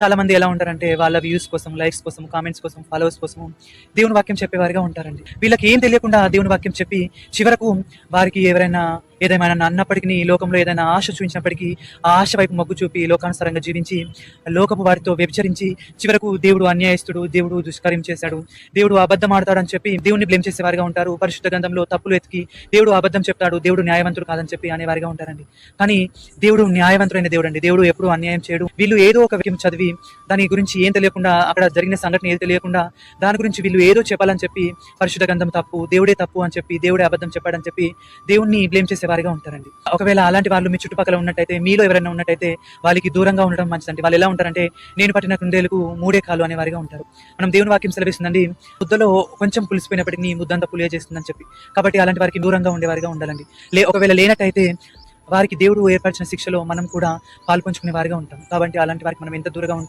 చాలా మంది ఎలా ఉంటారంటే వాళ్ళ వ్యూస్ కోసం లైక్స్ కోసం కామెంట్స్ కోసం ఫాలోవర్స్ కోసం దేవుని వాక్యం చెప్పేవారుగా ఉంటారండి. వీళ్ళకి ఏం తెలియకుండా దేవుని వాక్యం చెప్పి చివరకు వారికి ఎవరైనా ఏదేమైనా అన్నప్పటికీ ఈ లోకంలో ఏదైనా ఆశ చూపించినప్పటికీ ఆ ఆశ వైపు మొగ్గు చూపి లోకానుసారంగా జీవించి లోకపు వారితో వ్యభిచరించి చివరకు దేవుడు అన్యాయస్తుడు దేవుడు దుష్కార్యం చేశాడు దేవుడు అబద్ధం ఆడతాడని చెప్పి దేవుడిని బ్లేమ్ చేసేవారుగా ఉంటారు. పరిశుద్ధ గంధంలో తప్పులు ఎతికి దేవుడు అబద్ధం చెప్తాడు దేవుడు న్యాయవంతుడు కాదని చెప్పి అనేవారిగా ఉంటారండి. కానీ దేవుడు న్యాయవంతుడైన దేవుడు అండి దేవుడు ఎప్పుడు అన్యాయం చేయడు. వీళ్ళు ఏదో ఒక విషయం చదివి దాని గురించి ఏం తెలియకుండా అక్కడ జరిగిన సంఘటన ఏది తెలియకుండా దాని గురించి వీళ్ళు ఏదో చెప్పాలని చెప్పి పరిశుద్ధ గంధం తప్పు దేవుడే తప్పు అని చెప్పి దేవుడే అబద్ధం చెప్పాడని చెప్పి దేవుణ్ణి బ్లేమ్ చేసే చేసేవారిగా ఉంటారండి. ఒకవేళ అలాంటి వాళ్ళు మీ చుట్టుపక్కల ఉన్నట్టయితే మీలో ఎవరైనా ఉన్నట్టయితే వాళ్ళకి దూరంగా ఉండడం మంచిదండి. వాళ్ళు ఎలా ఉంటారంటే నేను పట్టిన కుందేలకు మూడే కాలు అనేవారిగా ఉంటారు. మనం దేవుని వాక్యం సెలవిస్తుందండి ముద్దలో కొంచెం పులిసిపోయినప్పటికీ ముద్దంతా పులియ చేస్తుందని చెప్పి. కాబట్టి అలాంటి వారికి దూరంగా ఉండేవారిగా ఉండాలండి. లే ఒకవేళ లేనట్టయితే వారికి దేవుడు ఏర్పరిచిన శిక్షలో మనం కూడా పాల్పంచుకునే వారిగా ఉంటాం. కాబట్టి అలాంటి వారికి మనం ఎంత దూరంగా ఉంటే